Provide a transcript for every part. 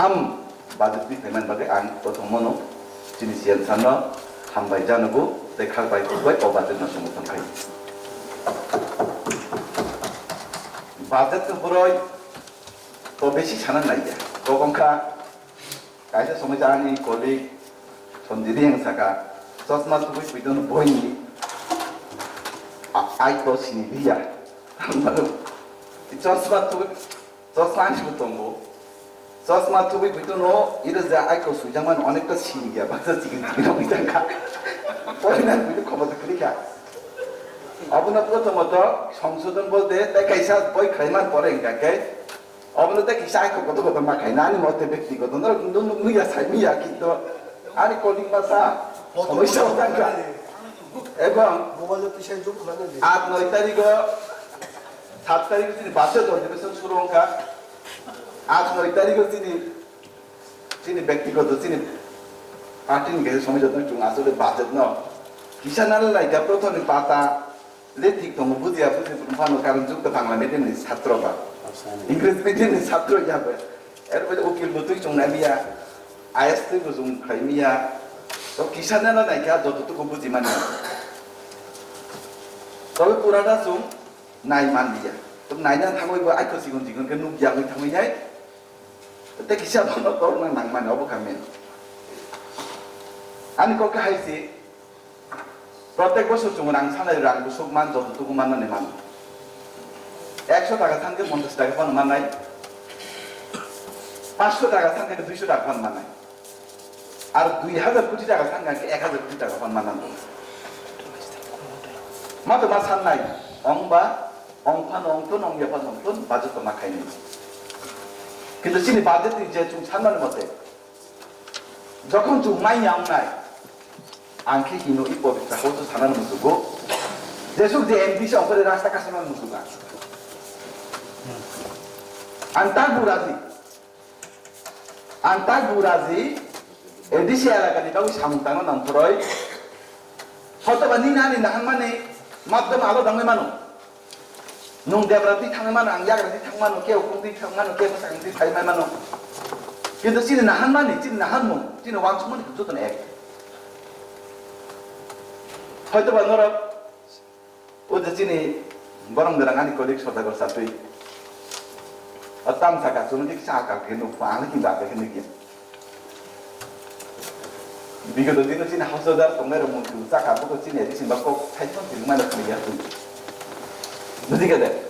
ham badut bi payment bagai an prothom mono jini sian sana ham bai janago tai khal bai bai o badut na sumutan kai badut tu boroi to beshi chanan nai ya to kongka kaisa somoja ani kolik sonjiri heng saka চশমা তুমি pigeon বই sini dia সিনি দিয়া চশমা তুমি চশমা আনছিব তোমার বুঝতো no এটা যে আইকো সুইজামান অনেকটা ছিন গিয়া বাচ্চা চিকেন চিকেন বুঝতাম খা পরে না বুঝতে ক্ষমতা করি খা অবনা প্রথমত সংশোধন বলতে, তাই কাইসা বই খাইমান পরে কাকে অবনা তাই কিসা আইকো কত কত মা খাই নানি মতে ব্যক্তিগত নর কিন্তু নুইয়া সাই, মিয়া কিন্তু আরে কলিং ভাষা সমস্যা হতাঙ্কা এবং আট, নয় তারিখ সাত তারিখ তিনি বাসে অধিবেশন শুরু হঙ্কা আজ নয় তারিখ তিনি তিনি ব্যক্তিগত তিনি পার্টির গেছে সময় যত্ন চুং আসলে বাজেট ন। কিসা নালে লাইকা প্রথমে পাতা লে ঠিক দङ বুঝিয়া বুঝি ফানো কারণ যুক্ত বাংলা মিডিয়ামনি ছাত্র বা। ইংরেজ মিডিয়ামনি ছাত্র যাবে এরপরে উকিল বতুই চুং নামিয়া আইএস তুই চুং খাইমিয়া। তো কিসা নালা নাইকা যতটুকু বুঝি মানে তবে পুরাটা চুং নাই মানলিয়া তো নাইনা থাকইবো আইখো সিগুন সিগুনকে 특히 시합 한 것도 없는 낭만 어복하면. 아니, 그렇게 하이지. প্রত্যেক বছর যখন আমি সানারি রাখব সব মান যতটুকু মান মানে মান একশো টাকা থাকতে পঞ্চাশ টাকা পান মানাই পাঁচশো টাকা থাকতে দুইশো টাকা পান মানাই আর দুই হাজার কোটি টাকা থাকতে এক হাজার কোটি টাকা পান মানানো মাতো মা সান্নাই অং বা অংফান অংতন অংফান অংতন বাজত মাখাই নিয়েছে কিন্তু চিনি বাজেট যে চুং সানমার মতে, যখন চুং মাই আমনাই আংখি হিনো ই পবিত্রা হতো সানার মুসুগো যেসুক যে এমপিসি অপরে রাস্তা কাসানার মুসুগা আন্তাক বুরাজি আন্তাক বুরাজি এডিসি এলাকানি বাবু সামুতানো নামফরয় হয়তোবা নিনানি নাহান মানে মাধ্যম আলো দাঙ্গে মানো nung debrati thangman ang yagra ti thangman ke ukung ti thangman ke pasang ti thaiman mano কিন্তু চিনি নাহান মানে চিনি নাহান মন চিনি ওয়ান সুমন কিন্তু তো এক হয়তো বা নরক ও যে চিনি বরং দেরাং আনি কলিক সদাগর সাতুই অতাম থাকা চা কা কেন পালে কি বাকে কেন কি বিগত দিন চিনি হাউসদার তোমার মন্ত্রী চাকা বকো চিনি দিছিন বা কক থাইছন চিনি মানে ya তুই 누디게 돼.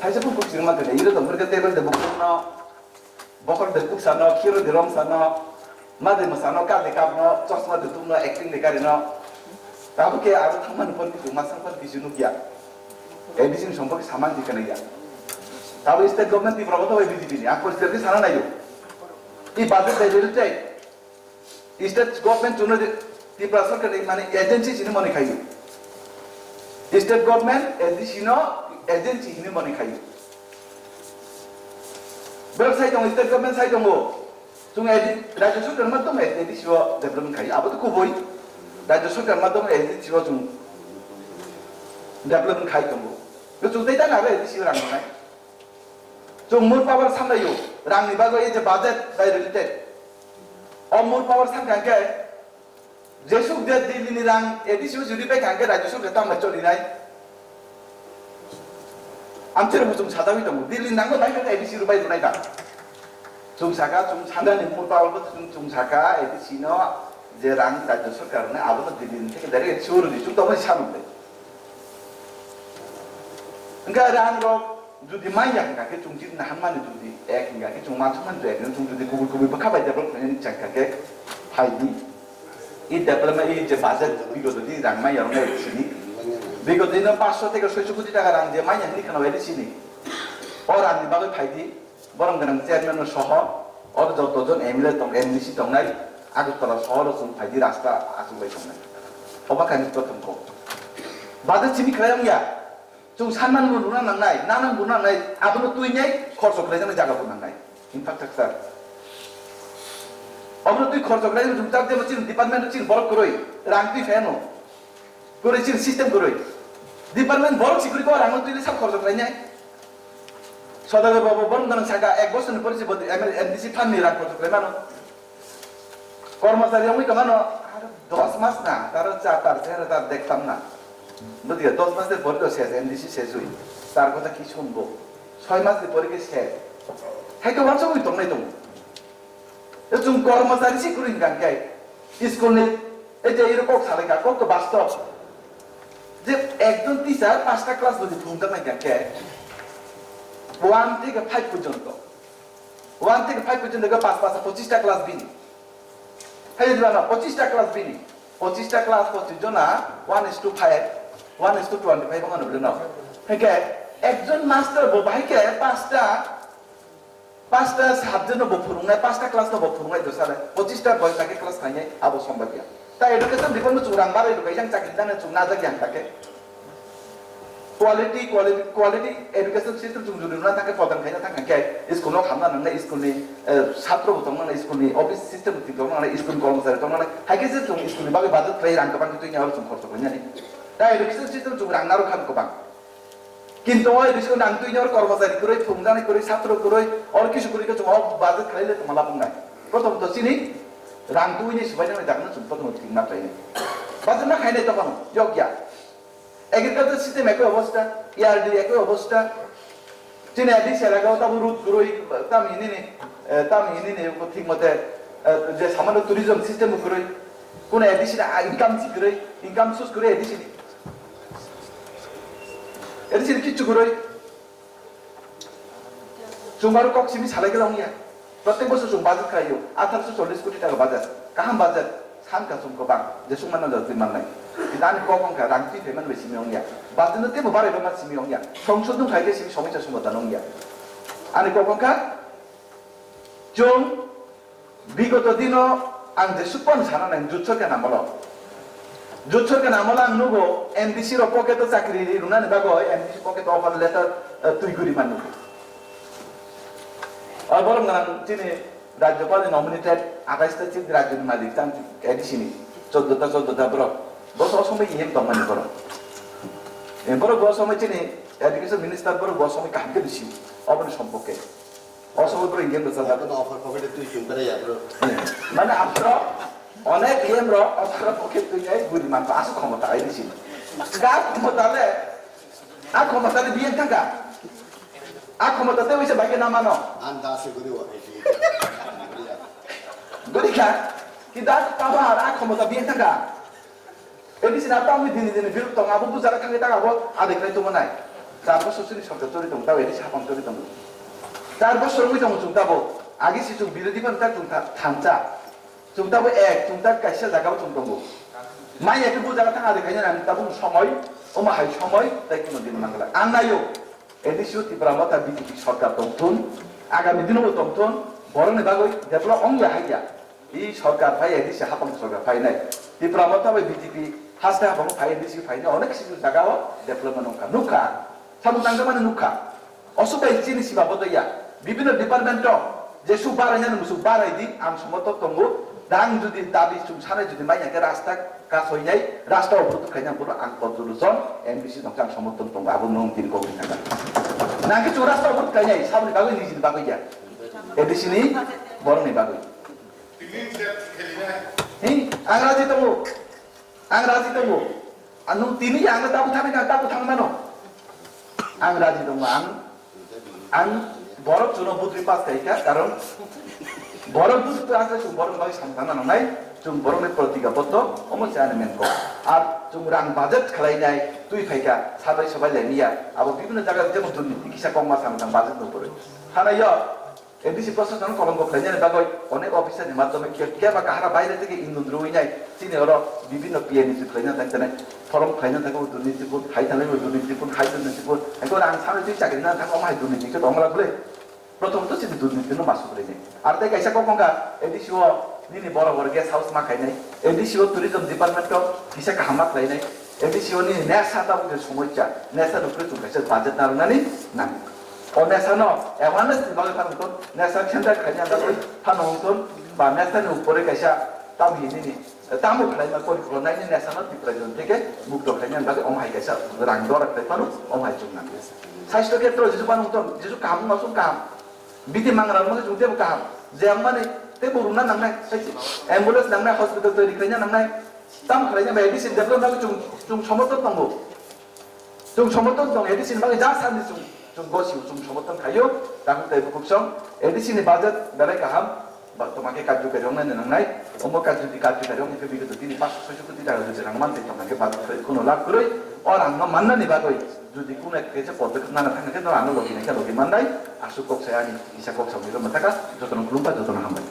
사실 꼭 지금 만들 이래도 그렇게 때문에 목숨나 버커드 국사나 키로 드럼사나 마데 뭐사나 까데 까브나 저스마데 tum나 액팅 데가리나 তাবুকে আরো থামান পর কিছু মাসান পর কিছু নুকিয়া এডিসিন সম্পর্কে সামান দিকে নাইয়া তাবু স্টেট গভর্নমেন্ট দি প্রগত হয়ে বিজেপি নি আপর স্টেট সানা নাইও এই বাজেট দেই দিতে স্টেট গভর্নমেন্ট চুনো ত্রিপুরা সরকার মানে এজেন্সি চিনি মনে খাইও স্টেট গভর্নমেন্ট 에이전시 있는 거니까요. 웹사이트 인스타그램 사이트 뭐 중에 라디오 소장만 또 에이전시 지워 그러면 가요. 아버도 구보이 라디오 소장만 또 에이전시 지워 좀 데블럼 가요 뭐. 요 중대 단 알아 에이전시 지워라는 거네. 좀 물파벌 삼나요. 랑니바고 이제 바젯 바이럴 때 অমর পাওয়ার সাম কাঙ্কে যে সুখ দিয়ে দিলিনি রাং এটি সুখ জুড়ি পাই কাঙ্কে রাজ্য সুখ রেতাম চলি নাই 암처럼 좀 사다위도 못 들린다는 거 당연히 ABC로 봐야 되나 이다 종사가 좀 사나는 못 봐올 것도 좀 종사가 ABC나 이제 랑 가져 설가는 아버도 들리는데 내가 지원을 좀 더만 사는데 그러니까 랑으로 যদি মাইয়া কাকে চুং যদি না মানে যদি এক কাকে চুং মাছ মান তো একজন চুং যদি কুকুর কুকুর খাবাই যাব চাক কাকে খাই দিই এই ডেভেলপমেন্ট এই যে বাজার বিগত দিনে পাঁচশো থেকে ছয়শো কোটি টাকা রান দিয়ে মাইয়া নিখানো হয়ে চিনি ও রানি বাবু ফাইদি বরং গেলাম চেয়ারম্যান সহ ওর যতজন এমএলএ তং এমডিসি তংনাই আগরতলা শহর অসম ফাইদি রাস্তা আসুবাই তংনাই অবাক আমি প্রথম কম। বাদে চিনি খেলাম ইয়া जों साननांगौ लुना नांनाय ना नांगौ नांनाय आबोनो तुइनाय खर्च खालायजानाय जागाखौ नांनाय इनफ्रास्ट्राक्चार अबोनो तुइ खर्च खालायनो जों तार जेमो चिन डिपार्टमेन्ट चिन बरक करय रां तुइ फेनो करय चिन सिस्टेम करय ডিপার্টমেন্ট বড় সিকিউরিটি কর রাং তুই সব খরচ করে নাই। সদাগর বাবু গান সাকা এক বছর পরিচয় এমডিসি ফান্নি রাখ করতে করে মানো। কর্মচারী আমি কেমন দশ মাস না, তার চা তার চেহারা তার দেখতাম না। বুঝলি, দশ মাসের পরে তো শেষ এমডিসি শেষ হই, তার কথা কি শুনব? ছয় মাসের পরে কি শেষ। হ্যাঁ কেউ বাচ্চা হইতো নাই তুমি 좀 কর্মচারী শিখুন গান গাই। স্কুল নেই এই যে এরকম সালেকা কত বাস্তব। যে একজন টিচার পাঁচটা ক্লাস যদি ঘুমটা নাই দেখে ওয়ান থেকে ফাইভ পর্যন্ত। ওয়ান থেকে ফাইভ পর্যন্ত পাঁচ পাঁচ, পঁচিশটা ক্লাস বিনি। ফেলে না, পঁচিশটা ক্লাস বিনি। পঁচিশটা ক্লাস পঁচিশ জনা one is to five one is to twenty five ওখানে বলে নাও ঠিক একজন মাস্টার বাইকে পাঁচটা পাঁচটা সাবজেক্ট বফুরুং নাই, পাঁচটা ক্লাস তো বফুরুং নাই তো, স্যার। পঁচিশটা বয়স আগে ক্লাস নাই আবো দিয়া। তা এডুকেশন রিফর্ম চুরাং বার এডুকেশন চাকরি জানে চুম না জাকি থাকে quality quality quality education system চুম জুড়ে না থাকে প্রদান খাই না থাকে, কে স্কুল খামনা নাংলা স্কুলনি ছাত্র বতং নাংলা স্কুলনি অফিস সিস্টেম ঠিক দং নাংলা স্কুল কর্মচারী দং নাংলা হাইকে যে চুম স্কুলনি বাবে বাজেট প্রায় রাঙ্কা বাঙ্কি তুই নিয়ে চুম খরচ করি জানি। তা এডুকেশন সিস্টেম চুম রাঙ্গারও খান কবাং কিন্তু ওই রিস্ক নাং তুই নিয়ে কর্মচারী করে থুমদানি করে ছাত্র করে অর কিছু করে চুম বাজেট খাইলে তোমার লাভ নাই। প্রথমত চিনি রাং তুই নি সবাই জানে দেখনা চুপ প্রথম ঠিক না চাই বাজেট না খাইলে তখন যোগ্যা এগ্রিকালচার সিস্টেম একই অবস্থা ইয়ারডি একই অবস্থা চিনি এদি সেলাগাও তাবু রুট করই তাম ইনি নি তাম ইনি নি ঠিক মতে যে সামান্য টুরিজম সিস্টেম করে কোন এডিশন ইনকাম করে ইনকাম সোর্স করে এডিশন ছিল কিচ্ছু করে চুম্বারও কক সিমি সালাই গেলাম ইয়া প্রত্যেক বছর সুম বাজেট খাইও। আঠারোশো চল্লিশ কোটি টাকা বাজেট। কাহাম বাজেট? সানকা সুম গোবাং যে সুমান জাতি মানলাই দান কংকা রাংতি পেমেন্ট বেশি মিয়ংয়া বাজেট বারে বাড়াইবে মা সিমি গিয়া সংসদ খাইলে সিমি সমস্যা সমাধান অংয়া আর কংকা? যোন বিগত দিন আং যে সুপন সানা নাই যুচ্ছকে নাম বলো। যুচ্ছকে নাম বলো আং নুগো এনডিসির পকেটে চাকরি রুনা নেবা গো এনডিসি পকেট অফার লেটার তুই গুরি মানুষ বরং গান তিনি রাজ্যপালের নমিনেটেড আঠাশটা চিফ রাজ্যের মালিক এডিসিনি চোদ্দটা চোদ্দটা বড় বস অসময় ইহেম দমানি বড় বড় বড় সময় তিনি এডুকেশন মিনিস্টার বড় বড় সময় কাহাকে দিছি অবনি সম্পর্কে অসময় বড় ইহেম বসা যাবে অফার পকেটে তুই শুনতে যাই মানে আপনার অনেক ইহেম র আপনার পক্ষে তুই যাই গুলি মানবো আসো ক্ষমতা এডিসি গা ক্ষমতালে আ ক্ষমতালে বিয়ে থাকা আ ক্ষমতাতে হয়েছে বাইকে নামানো আন্দা আছে করে ওয়াকি Berikan kita mau tabi tangga. Ini sini apa mi dini dini biru tong abu buzara kange tangga bo adek lai tu manai. তারপর শ্বশুরি শব্দ চরি তং তাও এটি সাপন চরি তং তারপর সরমি তং চুং তাবো আগে সি চুং বিরোধী পান তাক চুং থাংচা চুং তাবো এক চুং তাক কাইসা জাগাও চুং তংবো মাই একটু বুঝারা থাকা দেখাই না আমি তাবো সময় ও মা হাই সময় তাই কোনো দিন মাংলা আন্নায়ও এটি সিও তিপ্রামা তা বিজেপি সরকার তংথুন আগামী দিনও তংথুন বরং বাগৈ ডেভেলপ অঙ্গিয়া হাইয়া ই সরকার ফাই এদিসে হাপং সরকার ফাই নাই। তিপ্রামা তাবে বিজেপি হাসতে হাপং ফাই এদিসে ফাই নাই, অনেক কিছু জায়গাও ডেভেলপমেন্ট নঙ্কা নুখা সামু তাঙ্গা মানে নুখা অসুবাই চিনি সিবা বদয়া বিভিন্ন ডিপার্টমেন্ট যে সু বারাই জানো মুসু বারাই দি আম সমত তঙ্গু দাং যদি দাবি সানাই যদি মাইয়াকে রাস্তা কাজ হই নাই রাস্তা অবরোধ খাইনা পুরো আং পর্যটন এমবিসি নকচাং সমর্থন তঙ্গু আগুন নং তিন কবি থাকা নাকি চু রাস্তা অবরোধ খাইনাই সামনে বাগৈ নিজের বাগৈ যা এদিসিনি বরনি বাগৈ Hei, ang raji temu. Ang raji temu. Anu tini yang tahu thang kan tahu thang mano. Ang raji temu ang ang বরফ চুনো বুদ্রি পাস কারণ বরফ বুঝতে আসলে চুম বরফ বাকি সান্তানা নয় চুম বরফের প্রতিজ্ঞাবদ্ধ অমস্য আনমেন্ট আর চুম রাং বাজেট খালাইনাই তুই ফাইকা সাবাই সবাই লাইনিয়া আবার বিভিন্ন জায়গায় যেমন দুর্নীতি, কিসা কমা সামতাম বাজেট উপরে। থানাইয়া এডিসি প্রশাসন কলঙ্ক ফেলাইনার বাগৈ অনেক অফিসারের মাধ্যমে কে বা কাহারা বাইরে থেকে ইন্ধন রুইনাই চিনি হলো বিভিন্ন পিএনসি ফেলাইনা থাকতে ফরম ফেলাইনা থাকো দুর্নীতিপুর হাই থাকলে দুর্নীতিপুর হাই দুর্নীতিপুর এখন আং সামনে তুই চাকরি না থাকো মাই দুর্নীতিকে দমরা বলে প্রথমত চিনি দুর্নীতি মাসু করে যায়। আর তাই কাইসা কখনকা এডিসিও নিনি বড় বড় গেস্ট হাউস মা খাইনাই এডিসিও টুরিজম ডিপার্টমেন্টও কিসা কাহামা খাইনাই এডিসিও নি নেশা তাবো সমস্যা। নেশার উপরে তুমি কাইসা বাজেট নারনানি না o nesano awareness ni bagai panutun nesa center kanya da koi panutun ba nesa ni upore kaisa tam hini ni tamu khalai ma kori khonai ni national president থেকে মুক্ত খাইনি বাকি অম হাই কাইসা রাং দরা খাই পানো অম হাই চুং নাম স্বাস্থ্য ক্ষেত্র পানো তো যেসু কাম মাসুম কাম বিধি মাংরার মধ্যে যুদ্ধে কাহাম যে মানে তে বরুনা নামে অ্যাম্বুলেন্স নামে হসপিটাল তৈরি করে নামে তাম খাই বা এডিসিন দেখল না চুং চুং সমর্থন দঙ্গ চুম সমর্থন দঙ্গ এডিসিন মানে যা সামনে চুম চুং গসিউ চুং সমর্থন খাইও তাহলে তাই খুব সং এডিসিন বাজার বেড়াই কাহাম তোমাকে কার্যকারী অঙ্গায় নাই অমুক কার্যটি কার্যকারী অঙ্গকে বিগত তিনি পাঁচশো ছয়শো কোটি টাকা হয়েছে রাং মানতে তোমাকে বাদ কোনো লাভ করই অর আঙ্গ মান্না নিবা কই যদি কোন এক কেছে পদক্ষেপ না থাকে কিন্তু আনো লগি নাকি লগি মান নাই আসু কক্সায় আনি ইসা কক্সা মিলন থাকা যতন কুলুম্পা যতন হামাই